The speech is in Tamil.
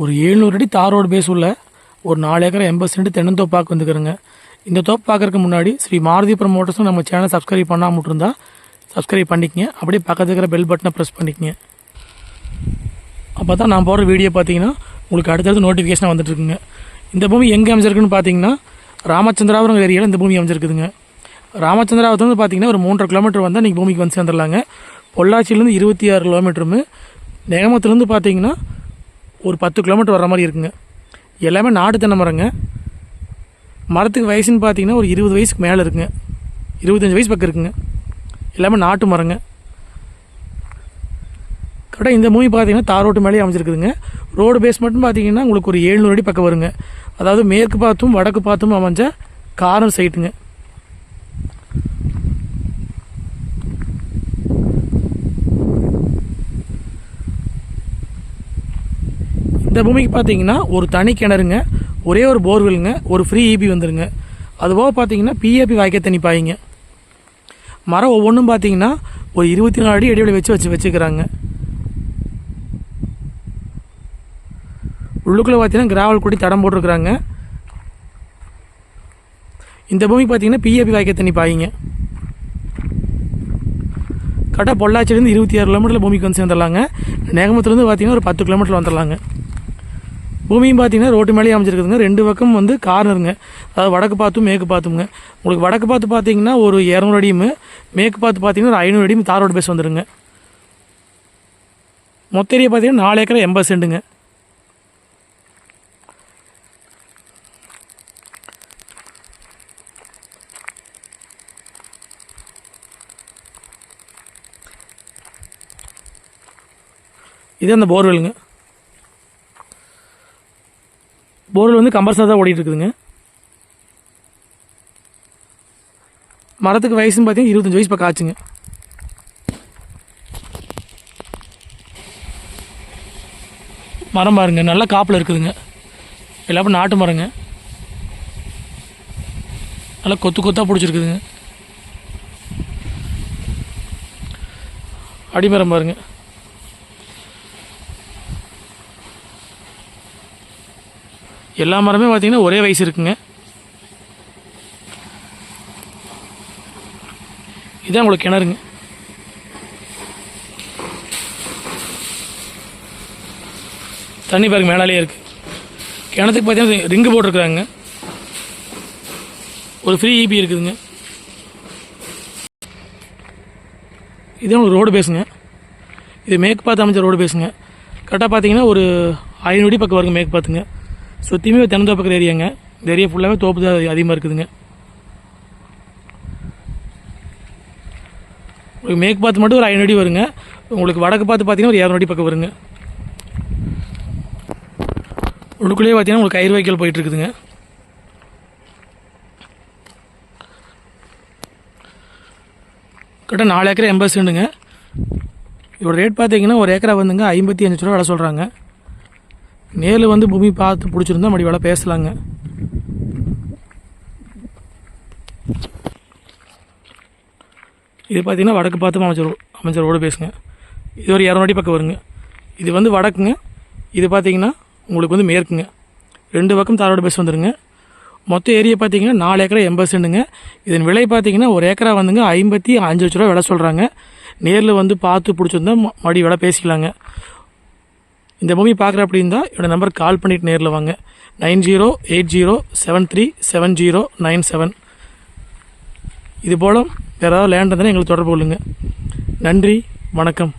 ஒரு ஏழ்நூறு அடி தார் ரோடு பேஸ் உள்ள ஒரு நாலு ஏக்கர் எண்பது சென்ட் தென்னந்தோப்பாக்கு வந்துக்கிறேங்க இந்த தோப்பு பார்க்கறக்கு முன்னாடி ஸ்ரீ மாருதி மோட்டர்ஸும் நம்ம சேனலை சப்ஸ்கிரைப் பண்ணாமல் இருந்தால் சப்ஸ்கிரைப் பண்ணிக்கங்க. அப்படியே பக்கத்துல இருக்கிற பெல் பட்டனை ப்ரெஸ் பண்ணிக்கங்க. அப்போ தான் நான் போடுற வீடியோ பார்த்தீங்கன்னா உங்களுக்கு அடுத்தடுத்து நோட்டிஃபிகேஷன் வந்துட்டு இருக்குங்க இந்த பூமி எங்கே அமைஞ்சிருக்குன்னு பார்த்தீங்கன்னா ராமச்சந்திராபுரம் ஏரியாவில் இந்த பூமி அமைஞ்சிருக்குதுங்க. ராமச்சந்திராபுரத்துல வந்து பார்த்தீங்கன்னா ஒரு மூன்றரை கிலோமீட்டர் வந்தால் நீங்கள் பூமிக்கு வந்து சேர்ந்துடலாங்க. பொள்ளாச்சியிலேருந்து இருபத்தி ஆறு கிலோமீட்டருமே நேமத்துலேருந்து பார்த்தீங்கன்னா ஒரு பத்து கிலோமீட்டர் வர மாதிரி இருக்குங்க. எல்லாமே நாட்டு தென்னை மரங்க. மரத்துக்கு வயசுன்னு பார்த்தீங்கன்னா ஒரு இருபது வயசுக்கு மேலே இருக்குங்க. இருபத்தஞ்சி வயசு பக்கம் இருக்குங்க. எல்லாமே நாட்டு மரங்க. கரெக்டாக இந்த மூவி பார்த்தீங்கன்னா தார் ரோட்டு மேலேயே அமைஞ்சிருக்குதுங்க. ரோடு பேஸ் மட்டும் பார்த்தீங்கன்னா உங்களுக்கு ஒரு ஏழ்நூறு அடி பக்கம் வருங்க. அதாவது மேற்கு பார்த்தும் வடக்கு பார்த்தும் அமைஞ்ச காரம் சைட்டுங்க இந்த பூமிக்கு பார்த்தீங்கன்னா ஒரு தனி கிணறுங்க ஒரே ஒரு போர்வெல்லுங்க ஒரு ஃப்ரீ ஈபி வந்துருங்க. அதுபோக பார்த்தீங்கன்னா பிஏபி வாய்க்க தண்ணி பாய்ங்க மரம் ஒவ்வொன்றும் பார்த்தீங்கன்னா ஒரு இருபத்தி நாலு அடி இடைவெளி வச்சு வச்சு வச்சுக்கிறாங்க. உள்ளுக்குள்ளே பார்த்தீங்கன்னா கிராவல் கூட்டி தடம் போட்டிருக்கிறாங்க. இந்த பூமிக்கு பார்த்தீங்கன்னா பிஏபி வாய்க்க தண்ணி பாய்ங்க கரெக்டாக பொள்ளாச்சிலேருந்து இருபத்தி ஆறு கிலோமீட்டரில் பூமிக்கு வந்து சேர்ந்துடலாங்க. நேகமத்துலேருந்து பார்த்தீங்கன்னா ஒரு பத்து கிலோமீட்டர் வந்துடலாங்க. பூமியும் பார்த்தீங்கன்னா ரோட்டு மேலேயே அமைச்சிருக்குதுங்க ரெண்டு பக்கம் வந்து கார்னருங்க. அதாவது வடக்கு பார்த்தும் மேற்கு பார்த்துங்க உங்களுக்கு வடக்கு பார்த்து பார்த்தீங்கன்னா ஒரு இரநூறு அடியும் மேற்கு பார்த்து பார்த்தீங்கன்னா ஒரு ஐநூறு அடியும் தார் ரோடு பேஸ் வந்துடுங்க மொத்த ஏரியா பார்த்தீங்கன்னா நாலு ஏக்கரை எண்பது சென்ட்டுங்க இது அந்த போர்வெல்லுங்க போரில் வந்து கம்பர்ஸாக தான் ஓடிட்டு இருக்குதுங்க. மரத்துக்கு வயசுன்னு பார்த்தீங்கன்னா இருபத்தஞ்சி வயசு பக்கம் ஆச்சுங்க. மரம் பாருங்க நல்லா காப்பில் இருக்குதுங்க. எல்லாமே நாட்டு மரங்க. நல்லா கொத்து கொத்தாக பிடிச்சிருக்குதுங்க. அடிமரம் பாருங்கள் எல்லா மரமே பார்த்தீங்கன்னா ஒரே வயசு இருக்குங்க. இதான் உங்களுக்கு கிணறுங்க. தண்ணி பாருங்க மேலாலே இருக்கு. கிணத்துக்கு பார்த்தீங்கன்னா ரிங்கு போட்டிருக்குறாங்க. ஒரு ஃப்ரீ ஈபி இருக்குதுங்க. இதே உங்களுக்கு ரோடு பேசுங்க இது மேற்கு பார்த்து அமைச்ச ரோடு பேசுங்க கரெக்டாக பார்த்தீங்கன்னா ஒரு ஐநூறு அடி பக்கம் வருங்க மேற்கு பார்த்துங்க சுற்றியுமே தென்னந்தோப்புக்கிற ஏரியாங்க இந்த ஏரியா ஃபுல்லாகவே தோப்பு தான் அதிகமாக இருக்குதுங்க. உங்களுக்கு மேற்கு பார்த்து மட்டும் ஒரு ஐநூறு அடி வருங்க. உங்களுக்கு வடக்கு பார்த்து பார்த்தீங்கன்னா ஒரு இரநூறு அடி பக்கம் வருங்க. உள்ளுக்குள்ளேயே பார்த்தீங்கன்னா உங்களுக்கு கயிறு வைக்கல் போயிட்டு இருக்குதுங்க. கிட்ட நாலு ஏக்கர் எண்பது சென்ட்டுங்க. இதோட ரேட் பார்த்தீங்கன்னா ஒரு ஏக்கரை வந்துங்க ஐம்பத்தி அஞ்சு ரூபா விலை சொல்கிறாங்க நேரில் வந்து பூமி பார்த்து பிடிச்சிருந்தா மறுபடி வேலை பேசலாங்க. இது பார்த்தீங்கன்னா வடக்கு பார்த்து அமைச்சர் அமைச்சர் ரோடு பேசுங்க. இது ஒரு இரநூறு அடி பக்கம் வருங்க. இது வந்து வடக்குங்க. இது பார்த்தீங்கன்னா உங்களுக்கு வந்து மேற்குங்க. ரெண்டு பக்கம் தாரோடு பேச வந்துருங்க. மொத்த ஏரியா பார்த்தீங்கன்னா நாலு ஏக்கரா எண்பது சென்டுங்க. இதன் விலை பார்த்தீங்கன்னா ஒரு ஏக்கரா வந்துங்க ஐம்பத்தி அஞ்சு லட்ச ரூபா விலை சொல்கிறாங்க நேரில் வந்து பார்த்து பிடிச்சிருந்தா ம- விலை பேசிக்கலாங்க. இந்த மூவி பார்க்குற அப்படி இருந்தால் நம்பர் கால் பண்ணிட்டு நேரில் வாங்க. Nine zero eight zero seven three seven zero nine seven. இது போல் வேறு ஏதாவது லேண்ட் இருந்தால் எங்களுக்கு தொடர்பு கொள்ளுங்கள் நன்றி வணக்கம்.